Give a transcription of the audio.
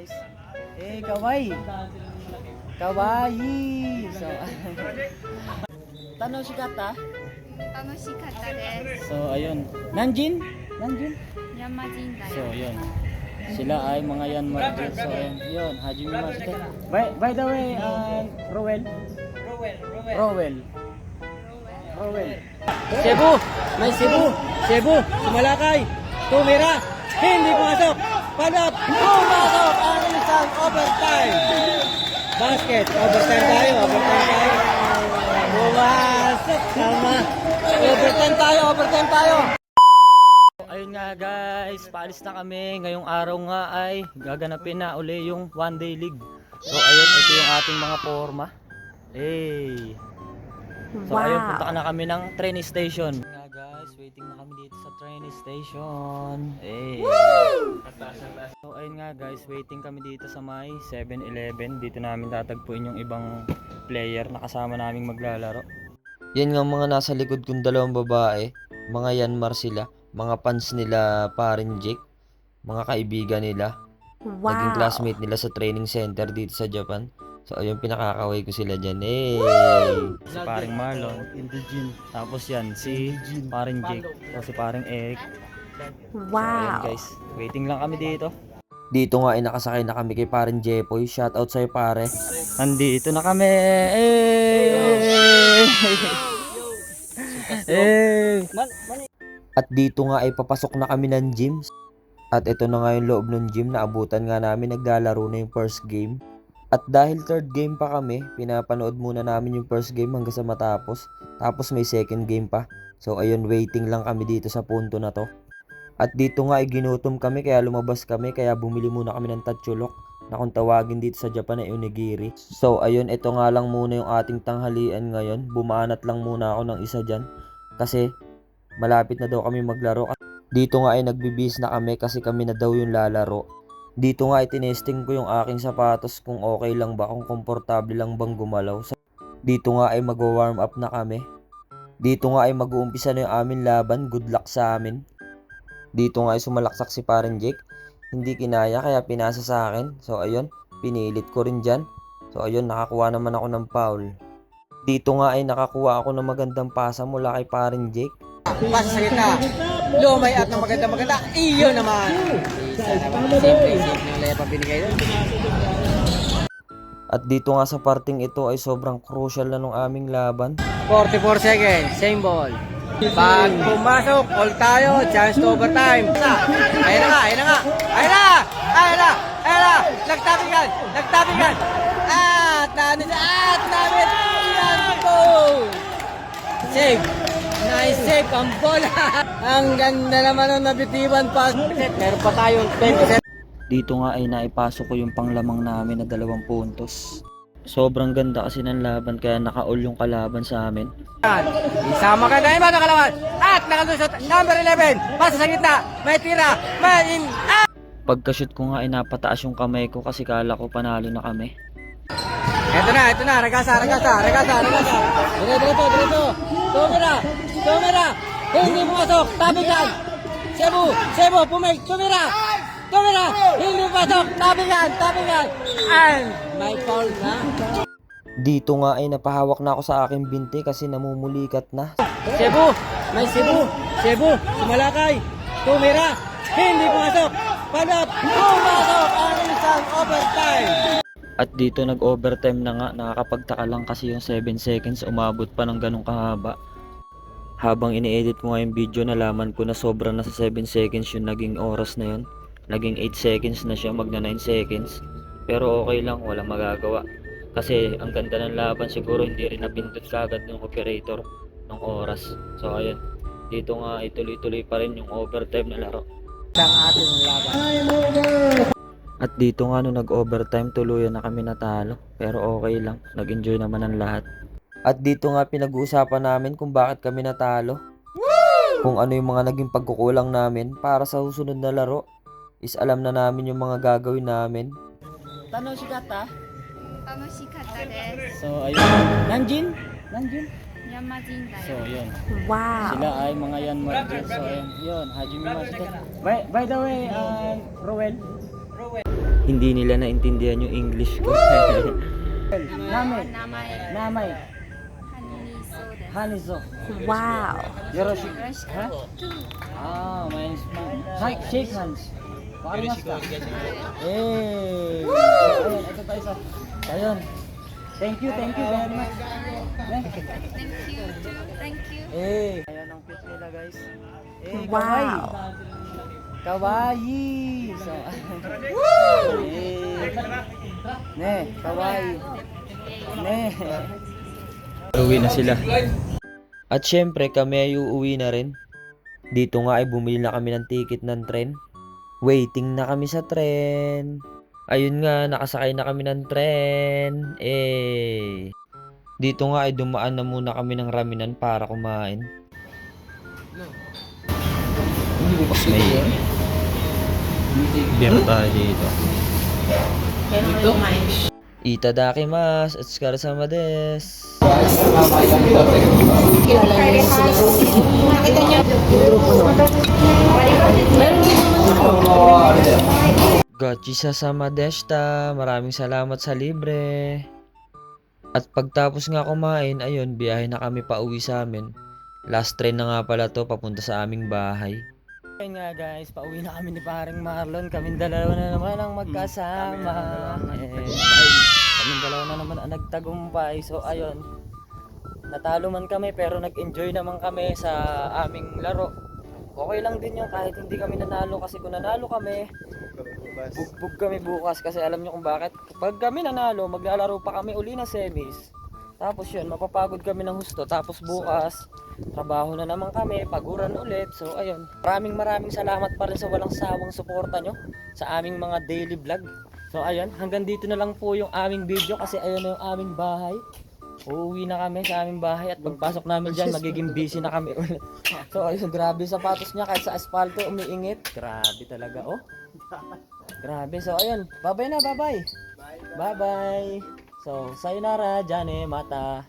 guys. Eh, kawai. Kawaii. So, tanoshikata? Tanoshikata desu. So, ayun. Nanjin? Nanjin? Yanmajin da. So, ayun. Sila ay mga yan Yanmajin. So, ayun. Yun, Hajime Mashita. By, by the way, uh, Rowell? Rowell. Rowell. Rowell. Rowell. Cebu! May Cebu! Cebu! Sumalakay! Tumira! Hindi pumasok! Panap! Pumasok! Ang isang overtime! Basket! Overtime tayo! Overtime tayo! Pumasok! Tama! Overtime tayo! Overtime tayo! Ayun nga guys, paalis na kami. Ngayong araw nga ay gaganapin na uli yung one day league. So ayun, ito yung ating mga forma. Hey! So ayun, punta na kami ng train station. Nga guys, waiting na kami dito sa train station. Hey! So ayun nga guys, waiting kami dito sa may 7-Eleven. Dito namin tatagpuin yung ibang player na kasama naming maglalaro. Yan nga mga nasa likod kong dalawang babae, mga Yanmar sila, mga fans nila parin Jake, mga kaibigan nila, naging classmate nila sa training center dito sa Japan. So ayun, pinakakaway ko sila dyan. Hey! Si paring Marlon, tapos yan, si paring Jake, o si paring Eric. So ayun guys, waiting lang kami dito. Dito nga ay nakasakay na kami kay parin Jepoy. Shoutout sa'yo pare. Nandito na kami! Eh! Eh! At dito nga ay papasok na kami ng gym. At ito na nga yung loob ng gym na abutan nga namin naglalaro na yung first game. At dahil third game pa kami, pinapanood muna namin yung first game hanggang sa matapos. Tapos may second game pa. So ayun, waiting lang kami dito sa punto na to. At dito nga ay ginutom kami kaya lumabas kami kaya bumili muna kami ng tatsulok na kung tawagin dito sa Japan ay onigiri. So ayun, ito nga lang muna yung ating tanghalian ngayon. Bumanat lang muna ako ng isa dyan kasi malapit na daw kami maglaro. Dito nga ay nagbibis na kami kasi kami na daw yung lalaro. Dito nga ay tinesting ko yung aking sapatos kung okay lang ba, kung komportable lang bang gumalaw. Dito nga ay mag-warm up na kami. Dito nga ay mag-uumpisa na yung aming laban. Good luck sa amin. Dito nga ay sumalaksak si Paren Jake. Hindi kinaya kaya pinasa sa akin. So ayun, pinilit ko rin dyan. So ayun, nakakuha naman ako ng foul. Dito nga ay nakakuha ako ng magandang pasa mula kay Paren Jake. Pasa sa gitna. Lumay at ng maganda maganda. Iyo naman. Isa naman. Simple, simple yung layup ang binigay doon. At dito nga sa parting ito ay sobrang crucial na nung aming laban. 44 seconds, same ball. Pag pumasok, all tayo, chance to overtime. Ayun na nga, ayun na nga. Ayun na! Ayun na! Ayun na! Nagtabigan! Nagtabigan! At siya! At namin! Yan! Save! Nice save ang bola! ang ganda naman ng nabitiban pa. Meron pa tayong 20 Dito nga ay naipasok ko yung panglamang namin na dalawang puntos. Sobrang ganda kasi ng laban kaya naka-all yung kalaban sa amin. Isama ka na iba kalawan. At nakalusot, number 11. Pasa sa gitna. May tira. May in. Ah! Pagka-shoot ko nga ay napataas yung kamay ko kasi kala ko panalo na kami. Ito na, ito na. Ragasa, ragasa, ragasa, ragasa. Diretso, diretso, diretso. Tumira. Tumira. Hindi pumasok. Tabi yan. Cebu. Cebu. Pumig. Tumira. Tumira. Hindi pumasok. Tabi yan. Tabi yan. And may foul na. Dito nga ay napahawak na ako sa aking binti kasi namumulikat na. Cebu. May Cebu. Cebu. Sumalakay. Tumira. Hindi pumasok. Panap. Pumasok. Ang isang overtime. At dito nag-overtime na nga, nakakapagtaka lang kasi yung 7 seconds umabot pa ng ganong kahaba. Habang ini-edit ko nga yung video, nalaman ko na sobra na sa 7 seconds yung naging oras na yun. Naging 8 seconds na siya, magna 9 seconds. Pero okay lang, walang magagawa. Kasi ang ganda ng laban, siguro hindi rin napindot kagad ng operator ng oras. So ayun, dito nga ituloy-tuloy pa rin yung overtime na laro. Ang ating laban. At dito nga nung nag-overtime tuluyan na kami natalo. Pero okay lang, nag-enjoy naman ang lahat. At dito nga pinag-uusapan namin kung bakit kami natalo. Kung ano yung mga naging pagkukulang namin para sa susunod na laro is alam na namin yung mga gagawin namin. Tanoshikata? Tanoshikata des. So ayun. Nanjin? Nanjin? Yanmajin tayo. So yun. Wow. Sila ay mga yan Yanmajin. So ayun. Yun. Hajime Mashikata. By, by the way, uh, Rowell. Rowell. Hindi nila naintindihan yung English ko. Namay. Namay. Namay. Honey soup. Wow. Yoroshi. Huh? Ah, my Hi, shake hands. Paalimasu Eh. Tayo Thank you, thank you very much. Thank you. Thank you. Eh. Ayun ang cute nila, guys. Eh, wow. Kawaii. So, Woo! Eh. Ne, kawaii. Ne. Uwi na sila. At syempre kami ay uuwi na rin. Dito nga ay bumili na kami ng ticket ng tren. Waiting na kami sa tren. Ayun nga, nakasakay na kami ng tren. Eh. Dito nga ay dumaan na muna kami ng raminan para kumain. Mas may beer tayo dito. Itadakimasu at sama des. Gachi sasama deshta. Maraming salamat sa libre. At pagtapos nga kumain, ayun, biyahe na kami pa uwi sa amin. Last train na nga pala to papunta sa aming bahay. Ayun nga guys, pauwi na kami ni paring Marlon. Kaming dalawa na naman ang magkasama. Eh, kaming dalawa na naman ang nagtagumpay. So ayun, natalo man kami pero nag-enjoy naman kami sa aming laro. Okay lang din yung kahit hindi kami nanalo kasi kung nanalo kami, bugbog kami bukas kasi alam nyo kung bakit. Pag kami nanalo, maglalaro pa kami uli na semis. Tapos yun, mapapagod kami ng husto. Tapos bukas, trabaho na naman kami, paguran ulit. So ayun, maraming maraming salamat pa rin sa walang sawang suporta nyo sa aming mga daily vlog. So ayun, hanggang dito na lang po yung aming video kasi ayun na yung aming bahay. Uuwi na kami sa aming bahay at pagpasok namin dyan, magiging busy na kami ulit. So ayun, grabe sapatos niya kahit sa asfalto umiingit. Grabe talaga, oh. Grabe. So ayun, bye-bye na, bye-bye. Bye-bye. So, sayonara, Jane, mata.